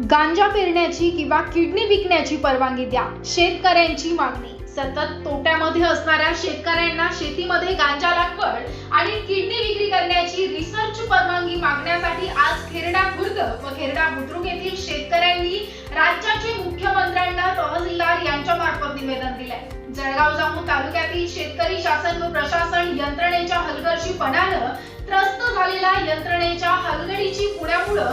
गांजा पेरण्याची किंवा किडनी विकण्याची परवानगी द्या. शेतकऱ्यांची मागणी. सतत तोट्यामध्ये असणाऱ्या शेतकऱ्यांना शेतीमध्ये गांजा लागवड आणि किडनी विक्री करण्याची रिसर्च परवानगी मागण्यासाठी आज खेरडा खुर्द व खेरडा बुद्रुक येथील शेतकऱ्यांनी राज्याचे मुख्यमंत्र्यांना तहसीलदार यांच्या मार्फत निवेदन दिलंय. जळगाव जामून तालुक्यातील शेतकरी शासन व प्रशासन यंत्रणेच्या हलगर्जीपणानं त्रस्त झालेल्या यंत्रणेच्या हलगडीची पुण्यामुळं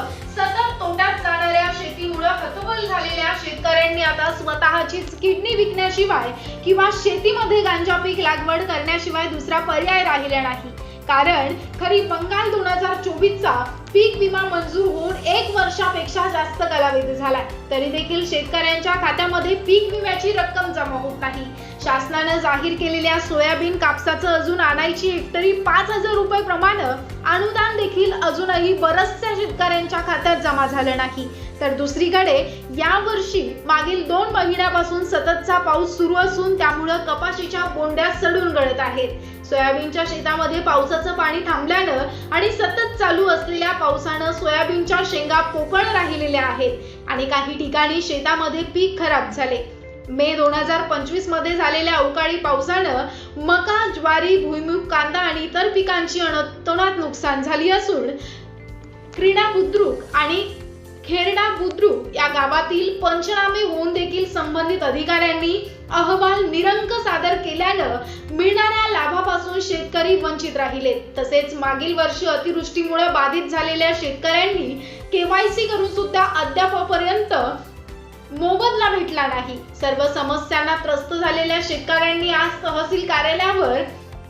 शेतकऱ्यांनी आता स्वतःचीच किडनी विकण्याशिवाय किंवा शेतीमध्ये गांजा पीक लागवड करण्याशिवाय दुसरा पर्याय राहिला नाही. कारण खरीप बंगाल दोन हजार चोवीसचा पीक विमा मंजूर होऊन एक वर्षापेक्षा जास्त कालावधी झाला. तरी देखील शेतकऱ्यांच्या खात्यामध्ये पीक विम्याची रक्कम जमा होत नाही. शासनानं जाहीर केलेल्या सोयाबीन कापसाचं अजून आणायची हेक्टरी पाच हजार रुपये प्रमाण अनुदान देखील अजूनही बऱ्याचशा शेतकऱ्यांच्या खात्यात जमा झालं नाही. तर दुसरीकडे या वर्षी मागील दोन महिन्यापासून सततचा पाऊस सुरू असून त्यामुळं कपाशीच्या बोंड्या सडून गळत आहेत. सोयाबीनच्या शेतामध्ये पावसाचं पाणी थांबल्यानं आणि सतत चालू असलेल्या पावसानं सोयाबीनच्या शेंगा पोकळ राहिलेल्या आहेत आणि काही ठिकाणी शेतामध्ये पीक खराब झाले. मे दोन हजार पंचवीसमध्ये झालेल्या अवकाळी पावसानं मका ज्वारी भुईमुग कांदा आणि इतर पिकांची अनतोनात नुकसान झाली असून क्रीडा बुद्रुक आणि खेरडा बुद्रुक या गावातील पंचनामे होऊन देखील संबंधित अधिकाऱ्यांनी अहवाल निरंक सादर केल्यानं मिळणाऱ्या लाभापासून शेतकरी वंचित राहिले. तसेच मागील वर्षी अतिवृष्टीमुळे बाधित झालेल्या शेतकऱ्यांनी केवायसी करून सुद्धा अद्यापपर्यंत मोबदला भेटला नाही. सर्व समस्यांना त्रस्त झालेल्या शेतकऱ्यांनी आज तहसील कार्यालयावर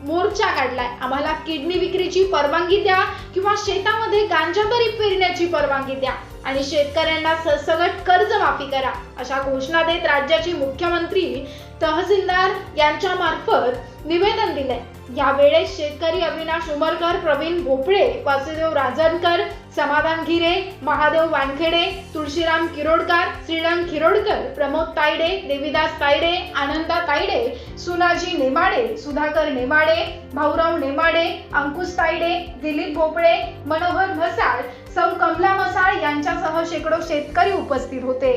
मोर्चा काढलाय. आम्हाला किडनी विक्रीची परवानगी द्या किंवा शेतामध्ये गांजा तरी पेरण्याची परवानगी द्या. आणि शेतकऱ्यांना सरसगट कर्ज माफी करा अशा घोषणा देत राज्याचे मुख्यमंत्री तहसीलदार यांच्या मार्फत निवेदन दिले यावेळेस शेतकरी अविनाश उमरकर प्रवीण भोपळे वासुदेव राजनकर समाधान घिरे महादेव वानखेडे तुळशीराम किरोडकर श्रीराम खिरोडकर प्रमोद तायडे देवीदास तायडे आनंदा तायडे सुनाजी नेमाडे सुधाकर नेमाडे भाऊराव नेमाडे अंकुश तायडे दिलीप भोपळे मनोहर म्हसाळ सौ कमला मसाळ यांच्यासह शेकडो शेतकरी उपस्थित होते.